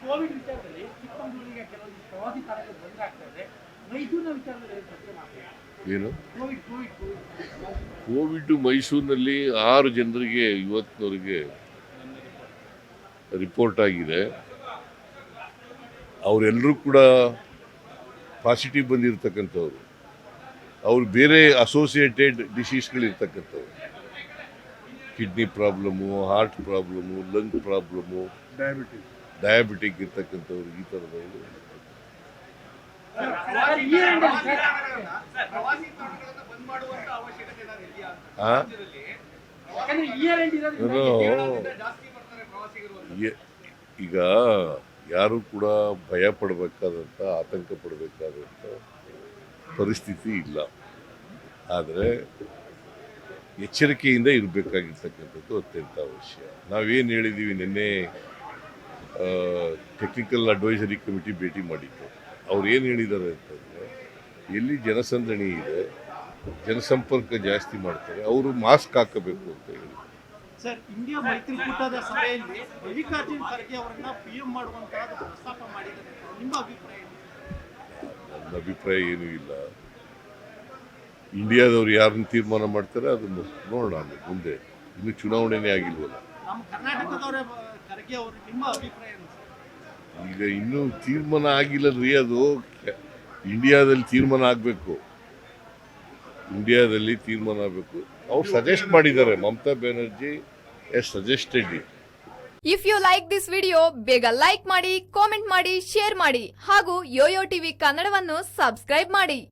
Covid ವಿಚಾರದಲ್ಲಿ ಚಿಕ್ಕಮಗಳೂರಿಗೆ ಕೆಲವೊಂದು ಪ್ರವಾಸಿ ತಾಣಗಳು ಬಂದ್ ಆಗ್ತಾ ಇದೆ. ಮೈಸೂರಿನ ವಿಚಾರದಲ್ಲಿ ಚರ್ಚೆ ಮಾಡ್ತೀವಿ ಏನು? Covid Covid Covid. ಮೈಸೂರಿನಲ್ಲಿ ಆರು ಜನರಿಗೆ ಇವತ್ತಿನವರಿಗೆ ರಿಪೋರ್ಟ್ ಆಗಿದೆ. ಅವರೆಲ್ಲರೂ ಕೂಡ ಪಾಸಿಟಿವ್ ಬಂದಿರತಕ್ಕಂಥವ್ರು. ಅವ್ರು ಬೇರೆ associated ಡಿಸೀಸ್ಗಳಿರ್ತಕ್ಕಂಥವ್ರು kidney problem heart problem lung problem diabetes diabetic ಇರ್ತಕ್ಕಂಥವ್ರು ಈ ಅಂತ. ಈಗ ಯಾರು ಕೂಡ ಭಯ ಪಡಬೇಕಾದಂಥ ಆತಂಕ ಪಡಬೇಕಾದಂಥ ಪರಿಸ್ಥಿತಿ ಇಲ್ಲ ಆದರೆ ಎಚ್ಚರಿಕೆಯಿಂದ ಇರಬೇಕಾಗಿರ್ತಕ್ಕಂಥದ್ದು ಅತ್ಯಂತ ಅವಶ್ಯ ನಾವೇನು ಹೇಳಿದ್ದೀವಿ ನಿನ್ನೆ ಟೆಕ್ನಿಕಲ್ ಅಡ್ವೈಸರಿ ಕಮಿಟಿ ಭೇಟಿ ಮಾಡಿತ್ತು ಅವ್ರು ಏನು ಹೇಳಿದ್ದಾರೆ ಅಂತಂದರೆ ಎಲ್ಲಿ ಜನಸಂದಣಿ ಇದೆ ಜನಸಂಪರ್ಕ ಜಾಸ್ತಿ ಮಾಡ್ತಾರೆ ಅವರು ಮಾಸ್ಕ್ ಹಾಕಬೇಕು ಅಂತ ಹೇಳಿ ಸರ್ ಇಂಡಿಯಾ ಮೈತ್ರಿಕೂಟದ ಸಭೆಯಲ್ಲಿ ಮಲ್ಲಿಕಾರ್ಜುನ್ ಖರ್ಗೆ ಅವರನ್ನ ಪಿ ಎಂ ಮಾಡುವಂತಹ ಪ್ರಸ್ತಾಪ ಮಾಡಿದ್ದಾರೆ. ನಿಮ್ಮ ಅಭಿಪ್ರಾಯ ಏನು? ನನ್ನ ಅಭಿಪ್ರಾಯ ಏನೂ ಇಲ್ಲ. ಇಂಡಿಯಾದವ್ರು ಯಾರನ್ನ ತೀರ್ಮಾನ ಮಾಡ್ತಾರೆ ಅದನ್ನು ನೋಡೋಣ ಮುಂದೆ. ಇನ್ನು ಚುನಾವಣೆನೇ ಆಗಿಲ್ವಲ್ಲ. ನಮ್ಮ ಕರ್ನಾಟಕದವರೇ ಬ- ಖರ್ಗೆ ಅವರು ನಿಮ್ಮ ಅಭಿಪ್ರಾಯ ಏನು? ಸರ್? ಈಗ ಇನ್ನೂ ತೀರ್ಮಾನ ರೀ ಅದು. ಕೆ- ಇಂಡಿಯಾದಲ್ಲಿ ತೀರ್ಮಾನ ಆಗಬೇಕು. ಇಂಡಿಯಾದಲ್ಲಿ ತೀರ್ಮಾನ ಆಗಬೇಕು. ಅವ್ರು ಸಜೆಸ್ಟ್ ಮಾಡಿದ್ದಾರೆ. Mamata Banerjee has suggested it if you like this video ಬೇಗ ಲೈಕ್ ಮಾಡಿ ಕಾಮೆಂಟ್ ಮಾಡಿ ಶೇರ್ ಮಾಡಿ ಹಾಗೂ ಯೋಯೋ ಟಿವಿ ಕನ್ನಡವನ್ನು ಸಬ್ಸ್ಕ್ರೈಬ್ ಮಾಡಿ.